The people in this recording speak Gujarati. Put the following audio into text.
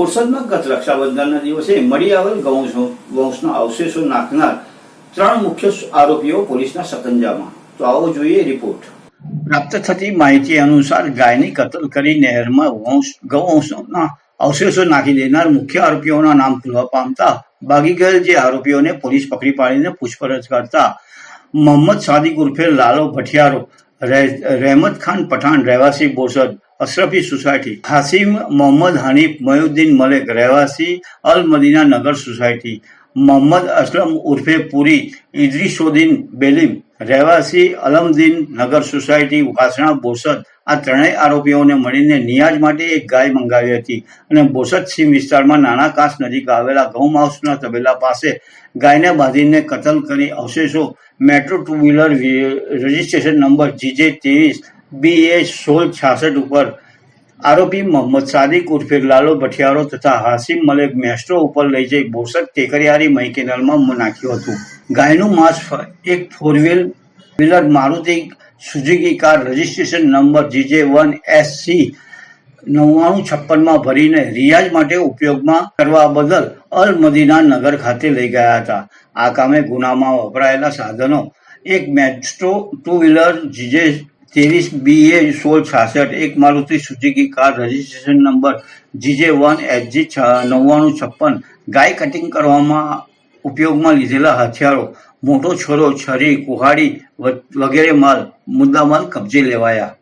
બોરસદમાં ગત રક્ષાબંધનના દિવસે મળી આવેલ વંશના અવશેષો નાખનાર ત્રણ મુખ્ય આરોપીઓ પોલીસના સકંજામાં. તો આવો જોઈએ રિપોર્ટ. પ્રાપ્ત થતી માહિતી અનુસાર ગાયની કતલ કરી નહેરમાં વંશ ગૌવંશના અવશેષો નાખી દેનાર મુખ્ય આરોપીઓના નામ ખુલવા પામતા ભાગી ગયેલ જે આરોપીઓને પોલીસ પકડી પાડીને પૂછપરછ કરતા મોહમ્મદ સાદિક ઉર્ફે લાલો ભઠિયારો રહેમત ખાન પઠાણ રહેવાસી બોરસદ અશરફી સોસાયટી. હાસિમ મોહમ્મદ હનીફ મયુદ્દીન મલેક રહેવાસી અલ મદીના નગર સોસાયટી. મોહમ્મદ અસલમ ઉર્ફે પુરી ઇદ્રીસોદ્દીન બેલીમ રહેવાસી અલમદીન નગર સોસાયટી વાસણા બોરસદ આ ત્રણેય આરોપીઓને મળીને નિયાજ માટે એક ગાય મંગાવી હતી અને બોસદસિંહ વિસ્તારમાં નાના કાસ નજીક આવેલા ઘઉં હાઉસના તબેલા પાસે ગાયને બાંધીને કતલ કરી અવશેષો metro two wheeler registration number GJ ત્રેવીસ બી એ સોળ છાસઠ ઉપર આરોપી મોહમ્મદ સાદિક ઉર્ફે લાલો ભઠિયારો તથા હાસિમ મલેક મેસ્ટ્રો ઉપર લઈ જઈ બોસક ટેકરિયારી મહી કેનાલમાં નાખ્યું હતું. ગાયનું માંસ એક four wheel wheeler Maruti Suzuki car registration number GJ one S C નવ્વાણું છપ્પનમાં ભરીને રિયાઝ માટે ઉપયોગમાં કરવા બદલ અલ મદીના નગર ખાતે લઈ ગયા હતા. આ કામે ગુનામાં વપરાયેલા સાધનો, એક મેસ્ટ્રો ટુ વ્હીલર જીજે ત્રેવીસ બી એ સોળ છાસઠ, એક Maruti Suzuki car registration number GJ one HG નવ્વાણું છપ્પન, ગાય કટિંગ કરવામાં ઉપયોગમાં લીધેલા હથિયારો મોટો છોરો છરી કુહાડી વગેરે માલ મુદ્દામાલ કબજે લેવાયા.